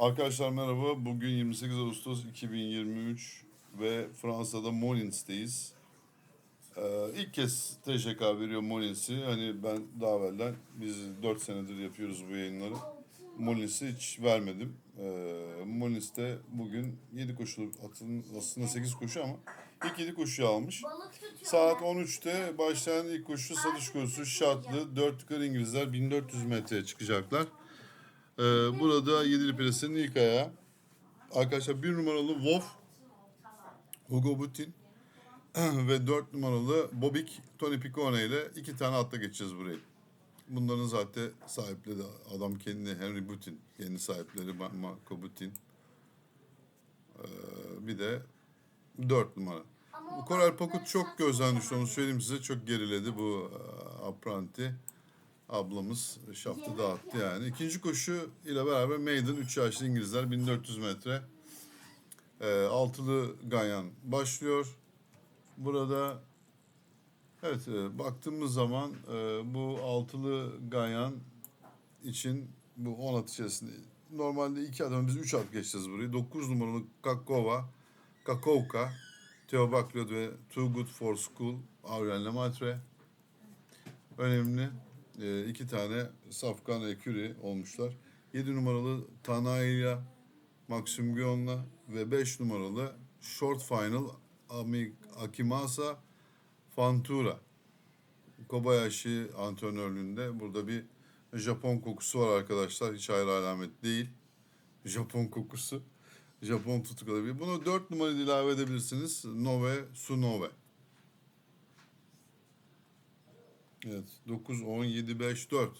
Arkadaşlar merhaba. Bugün 28 Ağustos 2023 ve Fransa'da Molins'teyiz. Ee, ilk kez TŞK veriyor Molins'i. Hani ben daha evvelden biz 4 senedir yapıyoruz bu yayınları. Molins'i hiç vermedim. Ee, Molins'te bugün 7 koşulu atın aslında 8 koşu ama ilk 7 koşuyu almış. Saat 13'te başlayan ilk koşu satış koşusu şartlı 4 yukarı İngilizler 1400 metreye çıkacaklar. Ee, burada Yedili Pres'in ilk ayağı. Arkadaşlar bir numaralı Wolf, Hugo Butin ve 4 numaralı Bobik, Tony Piccone ile iki tane atla geçeceğiz burayı. Bunların zaten sahipleri adam kendi Henry Butin, kendi sahipleri Ma- Marco Butin. Ee, bir de 4 numara. Ama Koral Pakut çok gözden ya. düştü onu söyleyeyim size. Çok geriledi bu apranti. Ablamız şaftı dağıttı yani. İkinci koşu ile beraber Maiden 3 yaşlı İngilizler 1400 metre. E, altılı Ganyan başlıyor. Burada evet e, baktığımız zaman e, bu altılı Ganyan için bu 10 at içerisinde normalde 2 adım biz 3 at geçeceğiz burayı. 9 numaralı Kakova, Kakovka, Theo Baklot ve Too Good for School, Aurel Lemaitre. Önemli. Ee, iki tane Safkan ve Curie olmuşlar. 7 numaralı Tanaya, Maxim Gion'la ve 5 numaralı Short Final Ami Akimasa Fantura. Kobayashi antrenörlüğünde burada bir Japon kokusu var arkadaşlar. Hiç ayrı alamet değil. Japon kokusu. Japon tutkuları. bir. Bunu 4 numara ilave edebilirsiniz. Nove, Sunove. Evet. 9, 10, 7, 5, 4.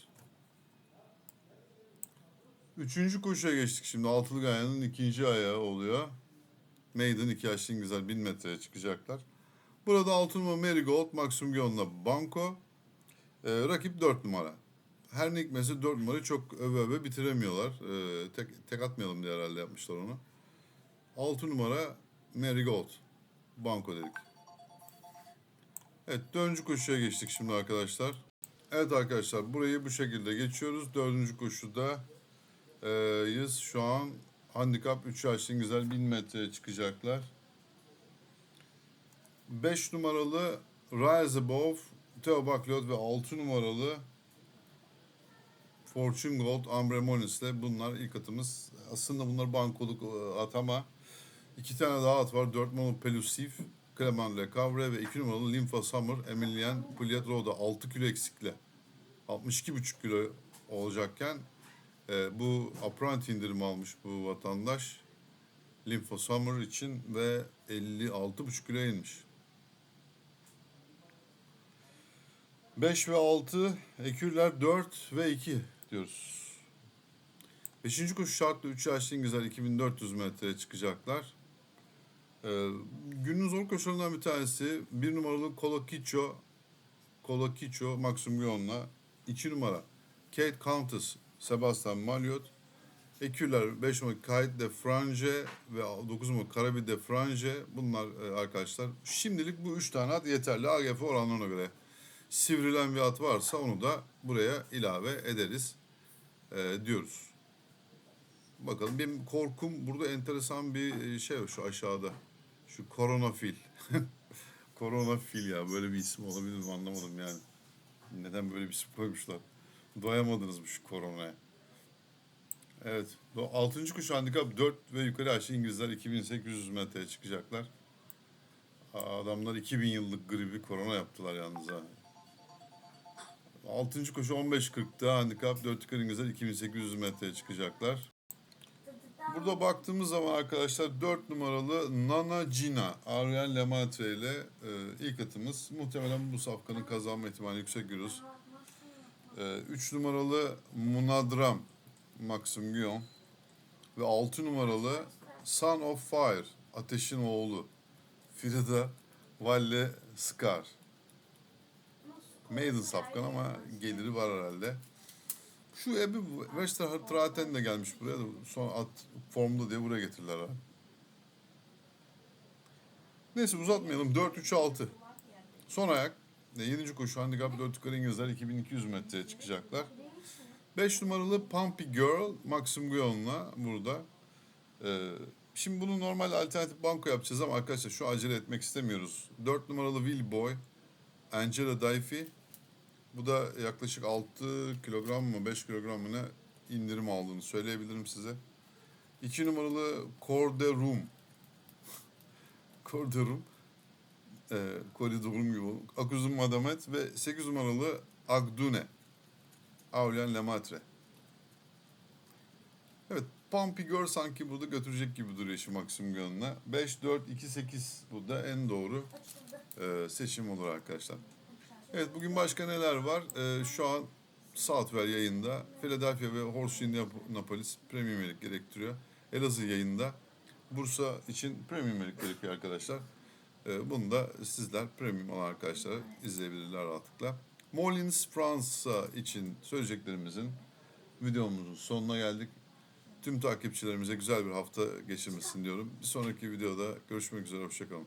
Üçüncü koşuya geçtik şimdi. Altılı Gaya'nın ikinci ayağı oluyor. Maiden iki yaşlı İngilizler 1000 metreye çıkacaklar. Burada 6 numara Marigold, Maxim Gion'la Banco. Ee, rakip 4 numara. Her ne hikmetse 4 numarayı çok öve öve bitiremiyorlar. Ee, tek, tek atmayalım diye herhalde yapmışlar onu. 6 numara Marigold. Banko dedik. Evet dördüncü koşuya geçtik şimdi arkadaşlar. Evet arkadaşlar burayı bu şekilde geçiyoruz. Dördüncü koşuda e, şu an handikap 3 yaşlı güzel 1000 metreye çıkacaklar. 5 numaralı Rise Above, Theo Baklot ve 6 numaralı Fortune Gold, Ambre Monis'le bunlar ilk atımız. Aslında bunlar bankoluk at ama iki tane daha at var. 4 numaralı Pelusif, Clement Le Cavre ve 2 numaralı Lympha Summer, Emilian Pugliatro'da 6 kilo eksikle. 62,5 kilo olacakken e, bu apprenti indirimi almış bu vatandaş. Lympha Summer için ve 56,5 kilo inmiş. 5 ve 6, ekürler 4 ve 2 diyoruz. Beşinci koşu şartlı 3 yaşlı İngilizler 2400 metreye çıkacaklar. Ee, günün zor koşularından bir tanesi bir numaralı Colakicho Colakicho Maxim Gion'la 2 numara Kate Countess Sebastian Maliot Ekürler 5 numara Kite de Frange ve 9 numara Karabi de Frange bunlar e, arkadaşlar. Şimdilik bu 3 tane at yeterli AGF oranlarına göre. Sivrilen bir at varsa onu da buraya ilave ederiz e, diyoruz. Bakalım benim korkum burada enteresan bir şey var şu aşağıda. Şu koronafil. koronafil ya böyle bir isim olabilir mi anlamadım yani. Neden böyle bir isim koymuşlar? Doyamadınız mı şu koronaya? Evet. 6. kuş handikap 4 ve yukarı aşağı İngilizler 2800 metreye çıkacaklar. Adamlar 2000 yıllık gribi korona yaptılar yalnız ha. 6. koşu 15.40'da handikap 4 yukarı İngilizler 2800 metreye çıkacaklar. Burada baktığımız zaman arkadaşlar 4 numaralı Nana Gina Ariel Lemaitre ile e, ilk atımız. Muhtemelen bu safkanın kazanma ihtimali yüksek görüyoruz. 3 numaralı Munadram Maxim Guillaume ve 6 numaralı Son of Fire Ateşin Oğlu Frida Valle Scar. Maiden safkan ama geliri var herhalde. Şu Ebi Westertraten de gelmiş buraya da son at formda diye buraya getirdiler abi. Neyse uzatmayalım. 4-3-6. Son ayak. 7. koşu handikap 4 yukarı İngilizler 2200 metreye çıkacaklar. 5 numaralı Pumpy Girl Maxim Guillon'la burada. Ee, şimdi bunu normal alternatif banko yapacağız ama arkadaşlar şu acele etmek istemiyoruz. 4 numaralı Will Boy Angela Daifi. Bu da yaklaşık 6 kilogram mı 5 kilogram mı ne indirim aldığını söyleyebilirim size. 2 numaralı Corderum. Corderum. Ee, Koridorum gibi. Akuzum Madamet ve 8 numaralı Agdune. Aurelien Lemaitre. Evet, Pumpy Girl sanki burada götürecek gibi duruyor şu Maxim Guillon'la. 5, 4, 2, 8 bu da en doğru e, seçim olur arkadaşlar. Evet bugün başka neler var? E, şu an Southwell yayında. Philadelphia ve Horse Indianapolis Premium League gerektiriyor. Elazığ yayında. Bursa için Premium League gerekiyor arkadaşlar. E, bunu da sizler Premium olan arkadaşlar izleyebilirler rahatlıkla. Molins Fransa için söyleyeceklerimizin videomuzun sonuna geldik. Tüm takipçilerimize güzel bir hafta geçirmesin diyorum. Bir sonraki videoda görüşmek üzere. Hoşçakalın.